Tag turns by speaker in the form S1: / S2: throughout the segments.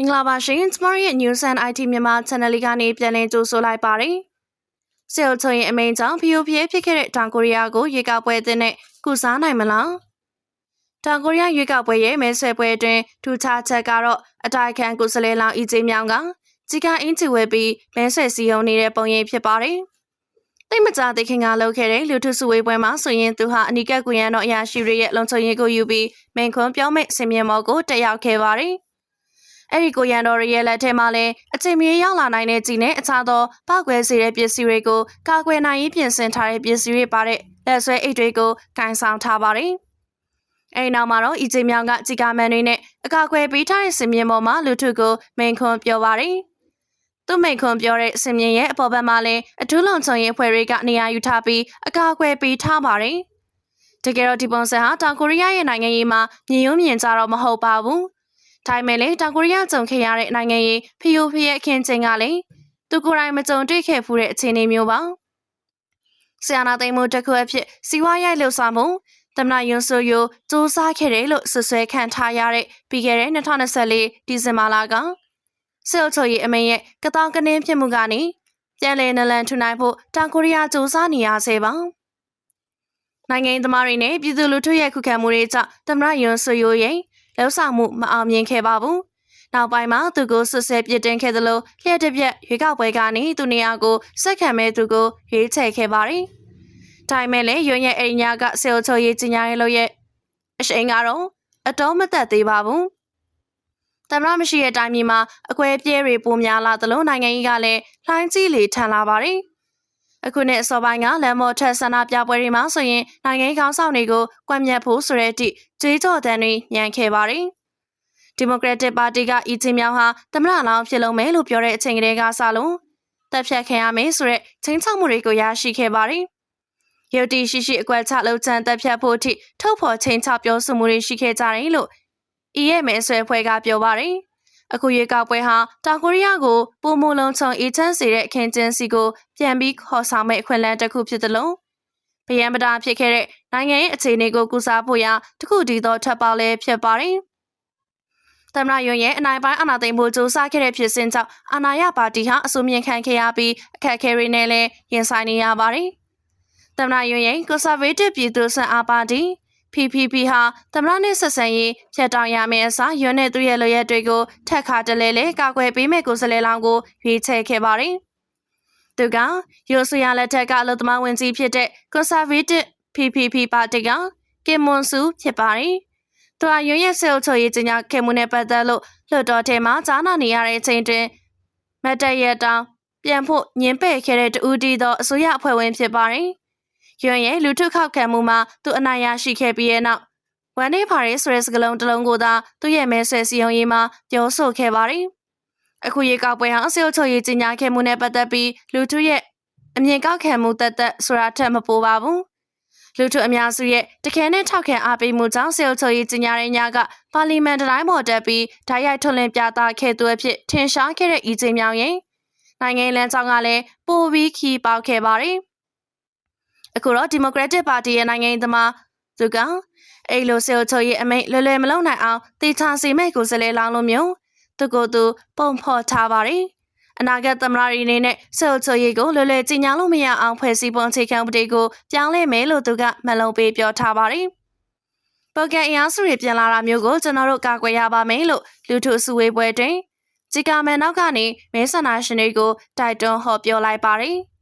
S1: မင်္ဂလာပါရှင်ကျမတို့ရဲ့ News and IT မြန်မာ Channel လေးကနေပြန်လည်ကြိုဆိုလိုက်ပါတယ်။စေအုပ်ချုပ်ရင်အမိန်ကြောင့် POP ဖြစ်ခဲ့တဲ့တောင်ကိုရီးယားကိုရွေးကောက်ပွဲအသစ်နဲ့ကုစားနိုင်မလား။တောင်ကိုရီးယားရွေးကောက်ပွဲရဲ့မဲဆွယ်ပွဲအတွင်းထူးခြားချက်ကတော့အတိုက်ခံကုစလဲလောင်အီဂျေမြောင်ကကြီးကအင်းချီဝဲပြီးမဲဆွယ်စည်းရုံးနေတဲ့ပုံရိပ်ဖြစ်ပါတယ်။တိတ်မကြသေးခင်ကလုပ်ခဲ့တဲ့လူထုစုဝေးပွဲမှာဆိုရင်သူဟာအနီကက်ကွန်ရန်တော်အရာရှိတွေရဲ့လုံခြုံရေးကိုယူပြီးမင်ခွန်းပြောမဲ့ဆင်မြင်မော်ကိုတက်ရောက်ခဲ့ပါတယ်။ အဲ့ဒီကိုရန်တော်ရဲ့လက်ထဲမှာလည်းအချိန်မြေရောက်လာနိုင်တဲ့ကြီးနဲ့အခြားသောပောက်ကွဲစေတဲ့ပစ္စည်းတွေကိုကာကွယ်နိုင်ရေးပြင်ဆင်ထားတဲ့ပစ္စည်းတွေပါတဲ့လက်ဆွဲအိတ်တွေကိုကင်ဆောင်ထားပါတယ်။အဲဒီနောက်မှာတော့အီဂျီမြောင်ကဂျီကာမန်တွေနဲ့အကာအကွယ်ပေးထားတဲ့စင်မြင့်ပေါ်မှာလူထုကိုမိန်ခွန်းပြောပါတယ်။သူမိန်ခွန်းပြောတဲ့စင်မြင့်ရဲ့အပေါ်ဘက်မှာလည်းအထူးလုံခြုံရေးအဖွဲ့တွေကနေရာယူထားပြီးအကာအကွယ်ပေးထားပါတယ်။တကယ်တော့ဒီပုံစံဟာတောင်ကိုရီးယားရဲ့နိုင်ငံရေးမှာမြင်ရုံမြင်ကြတော့မဟုတ်ပါဘူး။ ဒါပေမဲ့လည်းတောင်ကိုရီးယားကြုံခဲ့ရတဲ့နိုင်ငံရေးဖီယိုဖီရဲ့အခင်းချင်းကလည်းသူကိုယ်တိုင်မကြုံတွေ့ခဲ့ဖူးတဲ့အခြေအနေမျိုးပါဆီယနာသိမ်းမှုတစ်ခုအဖြစ်စီဝါရိုက်လှုပ်ဆောင်မှုသမ္မတယွန်ဆိုယိုစူးစမ်းခဲ့တယ်လို့ဆွဆွဲခံထားရတဲ့ပြီးခဲ့တဲ့2024ဒီဇင်ဘာလကစစ်အုပ်ချုပ်ရေးအမိန့်ရဲ့ကတောင်ကနေဖြစ်မှုကနေပြန်လည်နလန်ထူနိုင်ဖို့တောင်ကိုရီးယားစူးစမ်းနေရဆဲပါနိုင်ငံသမားတွေနဲ့ပြည်သူလူထုရဲ့ခုခံမှုတွေကြောင့်သမ္မတယွန်ဆိုယိုရဲ့ လှုပ်ဆောင်မှုမအောင်မြင်ခဲ့ပါဘူး။နောက်ပိုင်းမှာသူကိုဆွဆဲပြစ်တင်ခဲ့သလိုလျှက်တစ်ပြက်ရွေးကောက်ပွဲကနေသူနေရာကိုစက်ခံမဲ့သူကိုရွေးချယ်ခဲ့ပါတယ်။ဒါပေမဲ့လည်းရွံ့ရဲ့အိမ်ညာကဆေအိုချိုရေးကြီးညာရဲ့လို့ရဲ့အရှိန်ကတော့အတော်မသက်သေးပါဘူး။သမရမရှိတဲ့တိုင်းပြည်မှာအကွဲပြဲတွေပိုများလာသလိုနိုင်ငံကြီးကလည်းလှိုင်းကြီးလေထန်လာပါတယ်။ အခုနဲ့အစောပိုင်းကလမ်းမော်ထက်ဆန္ဒပြပွဲတွေမှာဆိုရင်နိုင်ငံခေါင်းဆောင်တွေကိုကွက်မြက်ဖို့ဆိုတဲ့အထိကြေးကြော်တန်းတွေညံခဲ့ပါတယ်။ဒီမိုကရက်တစ်ပါတီကအီချင်းမြောင်ဟာသမရလောင်းဖြစ်လုံးမယ်လို့ပြောတဲ့အချိန်ကလေးကစလို့တပ်ဖြတ်ခံရမယ်ဆိုတဲ့ချင်းချောက်မှုတွေကိုရရှိခဲ့ပါတယ်။ရုတ်တီရှိရှိအကွက်ချလောက်ချန်တပ်ဖြတ်ဖို့အထိထုတ်ဖော်ချင်းချပြောဆိုမှုတွေရှိခဲ့ကြတယ်လို့အီရဲ့မဲဆွဲဖွဲ့ကပြောပါတယ်။ အခုရေကောက်ပွဲဟာတောင်ကိုရီးယားကိုပုံမလုံးချုံအေချမ်းစေတဲ့အခင်းကျင်းစီကိုပြန်ပြီးခေါ်ဆောင်မဲ့အခွင့်အလမ်းတစ်ခုဖြစ်သလိုဗယံပဒါဖြစ်ခဲ့တဲ့နိုင်ငံရဲ့အခြေအနေကိုကူစားဖို့ရာတခုတည်းသောထပ်ပေါက်လည်းဖြစ်ပါတယ်။သမ္မတယွန်ရဲ့အနိုင်ပိုင်းအာဏာသိမ်းမှုစူးစမ်းခဲ့တဲ့ဖြစ်စဉ်ကြောင့်အာဏာရပါတီဟာအဆိုမြင်ခံခဲ့ရပြီးအခက်အခဲတွေနဲ့လည်းရင်ဆိုင်နေရပါတယ်။သမ္မတယွန်ရဲ့ Conservative ပြည်သူ့ဆန်အားပါတီ PPP ဟာသမ္မတနဲ့ဆက်ဆံရေးဖြတ်တောင်းရမယ့်အစားယွန်းနဲ့သူ့ရဲ့လိုရက်တွေကိုထက်ခါတလဲလဲကာကွယ်ပေးမဲ့ကိုယ်စားလှယ်လောင်းကိုရွေးချယ်ခဲ့ပါတယ်။သူကရိုဆိုရလက်ထက်ကအလို့သမားဝင်ကြီးဖြစ်တဲ့ Conservative PPP ပါတီကကင်မွန်ဆူဖြစ်ပါတယ်။သူဟာရွံ့ရဲ့ဆဲအုပ်ချုပ်ရေးကြီးညာခင်မှုနဲ့ပတ်သက်လို့လွှတ်တော်ထဲမှာကြားနာနေရတဲ့အချိန်တွင်မတ်တရက်တောင်ပြန်ဖို့ညင်ပဲ့ခဲ့တဲ့တူတီသောအစိုးရအဖွဲ့ဝင်ဖြစ်ပါတယ်။ ရွံ့ရဲ့လူထုခောက်ခံမှုမှာသူအနိုင်ရရှိခဲ့ပြီးတဲ့နောက်ဝန်နေပါရီဆိုတဲ့စကလုံးတစ်လုံးကိုသာသူ့ရဲ့မဲဆွယ်စည်းရုံးရေးမှာပြောဆိုခဲ့ပါတယ်။အခုရေကောက်ပွဲဟာအစီအုပ်ချုပ်ရေးကြီးညာခဲ့မှုနဲ့ပတ်သက်ပြီးလူထုရဲ့အမြင်ကောက်ခံမှုတက်တက်ဆိုတာထက်မပိုပါဘူးလူထုအများစုရဲ့တခဲနဲ့ထောက်ခံအားပေးမှုကြောင့်စေအုပ်ချုပ်ရေးကြီးညာတဲ့ညကပါလီမန်တိုင်းပေါ်တက်ပြီးဓာတ်ရိုက်ထွန်းလင်းပြသခဲ့သူအဖြစ်ထင်ရှားခဲ့တဲ့ဤချင်းမြောင်ရင်နိုင်ငံလမ်းကြောင်းကလည်းပိုပြီးခီးပေါက်ခဲ့ပါတယ် အခုတော့ဒီမိုကရက်တစ်ပါတီရဲ့နိုင်ငံရေးသမားသူကအဲ့လိုစေအုပ်ချုပ်ရေးအမိန့်လွယ်လွယ်မလုံးနိုင်အောင်တေချာစီမဲ့ကိုစလဲလောင်းလို့မျိုးသူကိုယ်သူပုံဖော်ထားပါတယ်။အနာဂတ်သမ္မတရီအနေနဲ့ဆဲလ်ချွေရေးကိုလွယ်လွယ်ကြီးညာလို့မရအောင်ဖွဲ့စည်းပုံအခြေခံဥပဒေကိုပြောင်းလဲမယ်လို့သူကမလုံးပေးပြောထားပါတယ်။ပေါ်ကန်အင်အားစုတွေပြန်လာတာမျိုးကိုကျွန်တော်တို့ကာကွယ်ရပါမယ်လို့လူထုအစုဝေးပွဲတွင်ဂျီကာမန်နောက်ကနေမဲဆန္ဒရှင်တွေကိုတိုက်တွန်းဟော်ပြောလိုက်ပါတယ်။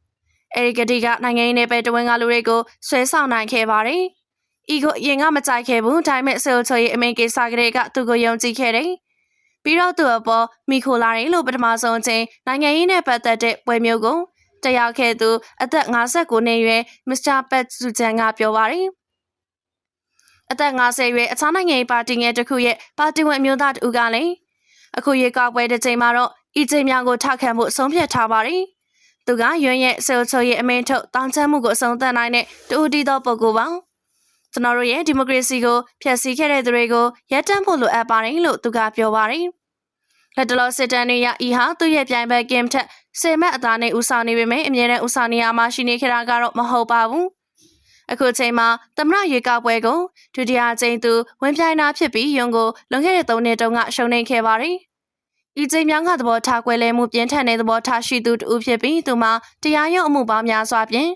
S1: အဲဒီကတိကနိုင်ငံရေးနယ်ပယ်တဝင်းကလူတွေကိုဆွဲဆောင်နိုင်ခဲ့ပါတယ်။ဤကိုအရင်ကမကြိုက်ခဲ့ဘူးဒါပေမဲ့ဆဲလ်ချွေရေးအမိန်ကိစ္စကလေးကသူကိုယုံကြည်ခဲ့တယ်။ပြီးတော့သူ့အပေါ်မိခိုလာတယ်လို့ပထမဆုံးချင်းနိုင်ငံရေးနဲ့ပတ်သက်တဲ့ပွဲမျိုးကိုတက်ရောက်ခဲ့သူအသက်59နှစ်ရွယ်မစ္စတာပက်ဇူဂျန်ကပြောပါတယ်အသက်50ရွယ်အခြားနိုင်ငံရေးပါတီငယ်တစ်ခုရဲ့ပါတီဝင်အမျိုးသားတူကလည်းအခုရေကောက်ပွဲတစ်ချိန်မှာတော့အီဂျင်မြောင်ကိုထောက်ခံဖို့ဆုံးဖြတ်ထားပါတယ်။ သူကရွံ့ရဲ့ဆဲလ်ချိုရဲ့အမင်းထုတ်တောင်းချမှုကိုအဆုံးသတ်နိုင်တဲ့တူတီသောပုဂ္ဂိုလ်ပါ။ကျွန်တော်တို့ရဲ့ဒီမိုကရေစီကိုဖျက်ဆီးခဲ့တဲ့သူတွေကိုရပ်တန့်ဖို့လိုအပ်ပါတယ်လို့သူကပြောပါတယ်။လက်တလောစစ်တမ်းတွေရဤဟာသူ့ရဲ့ပြိုင်ဘက်ကင်ထက်စေမက်အသားနဲ့ဦးဆောင်နေပေမဲ့အမြဲတမ်းဦးဆောင်နေရမှာရှိနေကြတာကတော့မဟုတ်ပါဘူး။အခုချိန်မှာသမရရွေကောက်ပွဲကိုဒုတိယချိန်သူဝင်ပြိုင်တာဖြစ်ပြီးယွန်ကိုလွန်ခဲ့တဲ့၃နှစ်တုန်းကရှုံးနိမ့်ခဲ့ပါတယ်။ ဤချိန်မြောင်းကသဘောထားကွဲလဲမှုပြင်းထန်တဲ့သဘောထားရှိသူတူဖြစ်ပြီးသူမှာတရားရုံးအမှုပေါင်းများစွာဖြင့်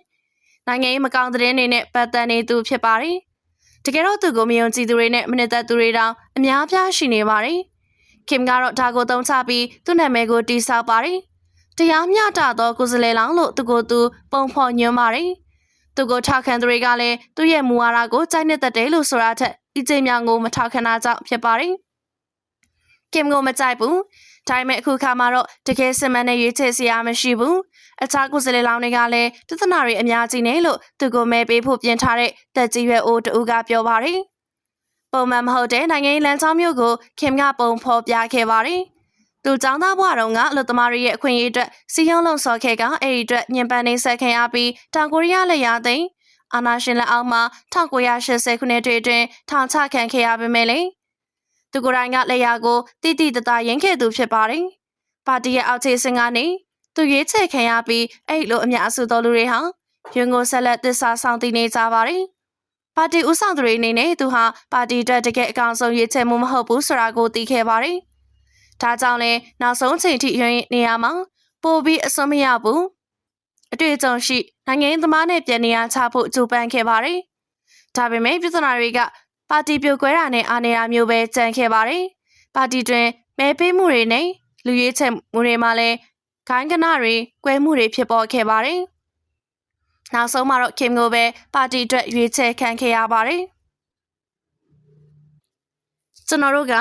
S1: နိုင်ငံရေးမကောင်းတဲ့နေနဲ့ပတ်သက်နေသူဖြစ်ပါတယ်။တကယ်တော့သူကိုမယုံကြည်သူတွေနဲ့မနစ်သက်သူတွေတောင်အများအပြားရှိနေပါတယ်။ခင်ကတော့ဒါကိုတုံးချပြီးသူ့နာမည်ကိုတိဆောက်ပါတယ်။တရားမျှတသောကိုယ်စားလှယ်လောင်းလို့သူကိုယ်သူပုံဖော်ညွှန်းပါတယ်။သူကိုထောက်ခံသူတွေကလည်းသူ့ရဲ့မူဝါဒကိုကြိုက်နှစ်သက်တယ်လို့ဆိုတာထက်ဤချိန်မြောင်းကိုမထောက်ခံတာကြောင့်ဖြစ်ပါတယ်။ကင်ကိုမကြိုက်ဘူး။ ဒါပေမဲ့အခုခါမှာတော့တကယ်စင်မနဲ့ရွေးချယ်စရာမရှိဘူး။အခြားကိုယ်စားလှယ်လောင်းတွေကလည်းတသနာတွေအများကြီးနေလို့သူကိုမဲပေးဖို့ပြင်ထားတဲ့တက်ကြီးရွယ်အိုတူကပြောပါတယ်။ပုံမှန်မဟုတ်တဲ့နိုင်ငံရေးလမ်းကြောင်းမျိုးကိုခင်ကပုံဖော်ပြခဲ့ပါတယ်။သူចောင်းသားဘွားတော်ကအလုသမားတွေရဲ့အခွင့်အရေးအတွက်စီယုံလုံးစော်ခဲ့ကအဲ့ဒီအတွက်ညင်ပန်းနေဆက်ခင်ရပြီးတောင်ကိုရီးယားလက်ရသိမ်းအာနာရှင်လက်အောက်မှာ1980ခုနှစ်တွင်တွင်ထောင်ချခံခဲ့ရပေမဲ့လေ သူကိုယ်တိုင်ကလက်ရကိုတိတိတသားရင်ခဲ့သူဖြစ်ပါတယ်။ပါတီရဲ့အောက်ခြေစင်ကနေသူရွေးချယ်ခံရပြီးအဲ့လိုအများစုသောလူတွေဟာရွင်ကိုဆက်လက်သစ္စာဆောင်တည်နေကြပါတယ်။ပါတီဦးဆောင်သူတွေအနေနဲ့သူဟာပါတီအတွက်တကယ်အကောင်ဆုံးရွေးချယ်မှုမဟုတ်ဘူးဆိုတာကိုသိခဲ့ပါတယ်။ဒါကြောင့်လဲနောက်ဆုံးချိန်ထိရွေးနေရမှာပိုပြီးအစွန်းမရဘူး။အတွေ့အကြုံရှိနိုင်ငံရေးသမားနဲ့ပြည်နေရချဖို့ကြိုးပမ်းခဲ့ပါတယ်။ဒါပေမဲ့ပြည်ထနာတွေက ပါတီပြိုကွဲတာနဲ့အာဏာမျိုးပဲကြံခဲ့ပါတယ်။ပါတီတွင်မဲပေးမှုတွေနဲ့လူရွေးချယ်မှုတွေမှာလည်းခိုင်းကနတွေကွဲမှုတွေဖြစ်ပေါ်ခဲ့ပါတယ်။နောက်ဆုံးမှာတော့ခင်ကိုပဲပါတီအတွက်ရွေးချယ်ခံခဲ့ရပါတယ်။ကျွန်တော်တို့က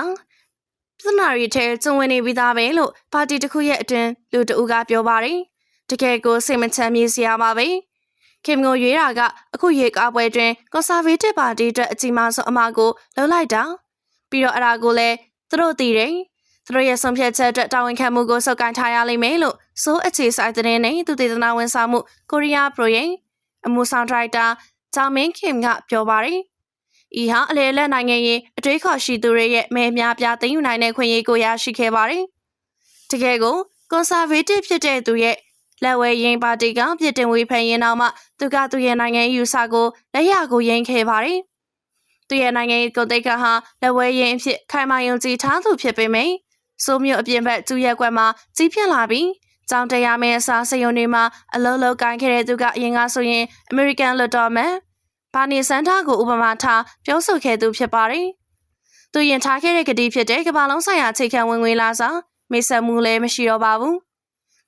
S1: ပြဿနာတွေထဲကျုံဝင်နေပြီးသားပဲလို့ပါတီတစ်ခုရဲ့အတွင်းလူတအူကပြောပါတယ်။တကယ်ကိုစိတ်မချမ်းမြေ့စရာပါပဲ။ ခင်ကိုရွေးတာကအခုရေကားပွဲတွင် Conservative Party အတွက်အကြီးမားဆုံးအမှားကိုလှုပ်လိုက်တာ။ပြီးတော့အရာကိုလည်းသူတို့သိတယ်။သူတို့ရဲ့ဆုံးဖြတ်ချက်အတွက်တာဝန်ခံမှုကိုစုပ်ကိုင်ထားရလိမ့်မယ်လို့စိုးအခြေဆိုင်တဲ့နဲ့သူတည်တနာဝန်ဆောင်မှုကိုရီးယားပရိုရဲ့အမှုဆောင်ဒရိုက်တာဂျာမင်းခင်ကပြောပါတယ်။ဤဟာအလေလက်နိုင်ငံရေးအတွေးခေါ်ရှိသူတွေရဲ့မဲများပြားသိမ်းယူနိုင်တဲ့ခွင့်ရေးကိုရရှိခဲ့ပါတယ်။တကယ်ကို conservative ဖြစ်တဲ့သူရဲ့ လက်ဝဲရင်ပါတီကပြစ်တင်ဝေဖန်ရင်တော့မှသူကသူ့ရဲ့နိုင်ငံရေးယူဆကိုလက်ရကိုရင်ခဲ့ပါတယ်။သူရဲ့နိုင်ငံရေးကိုတိတ်ကဟာလက်ဝဲရင်အဖြစ်ခိုင်မာယုံကြည်ထားသူဖြစ်ပေမယ့်စိုးမျိုးအပြင်ဘက်ကျူရက်ကွက်မှာကြီးပြင်းလာပြီးကြောင်တရားမဲအစားစယုံတွေမှာအလုံးလုံးကိုင်းခဲ့တဲ့သူကအရင်ကဆိုရင် American လွတ်တော်မယ်ဘာနီစန်တာကိုဥပမာထားပြောဆိုခဲ့သူဖြစ်ပါတယ်။သူရင်ထားခဲ့တဲ့ကတိဖြစ်တဲ့ကမ္ဘာလုံးဆိုင်ရာအခြေခံဝင်ငွေလာစာမိတ်ဆက်မှုလည်းမရှိတော့ပါဘူး။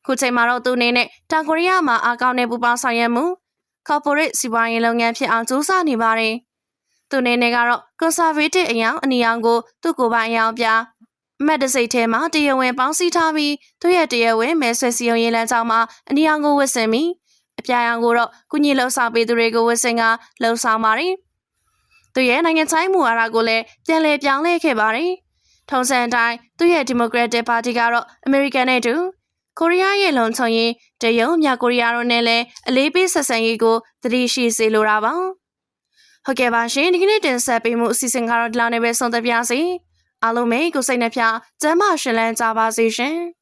S1: ခုချိန်မှာတော့သူအနေနဲ့တောင်ကိုရီးယားမှာအကောင့်နဲ့ပူပေါင်းဆောင်ရွက်မှု corporate စီးပွားရေးလုပ်ငန်းဖြစ်အောင်ကြိုးစားနေပါတယ်။သူအနေနဲ့ကတော့ conservative အယောင်အနီအောင်ကိုသူ့ကိုယ်ပိုင်အယောင်ပြမက်တစိတ်ထဲမှာတရားဝင်ပေါင်းစည်းထားပြီးသူ့ရဲ့တရားဝင်မဲဆွဲစီယုံရေးလမ်းကြောင်းမှာအနီအောင်ကိုဝတ်ဆင်ပြီးအပြာရောင်ကိုတော့ကုညီလှုပ်ဆောင်ပေးသူတွေကိုဝတ်ဆင်ကလှုပ်ဆောင်ပါတယ်။သူရဲ့နိုင်ငံဆိုင်မှုအားရကိုလည်းပြန်လည်ပြောင်းလဲခဲ့ပါတယ်။ထုံစံအတိုင်းသူရဲ့ Democratic Party ကတော့ American နဲ့တူ ကိုရီးယားရဲ့လုံခြုံရေးတရုတ်မြောက်ကိုရီးယားတို့နဲ့လည်းအလေးပေးဆက်ဆံရေးကိုသတိရှိစေလိုတာပါ။ဟုတ်ကဲ့ပါရှင်ဒီကနေ့တင်ဆက်ပေးမှုအစီအစဉ်ကတော့ဒီလောက်နဲ့ပဲဆုံးသက်ပါစေ။အားလုံးပဲကိုစိတ်နှပြကျမ်းမာရှင်လန်းကြပါစေရှင်။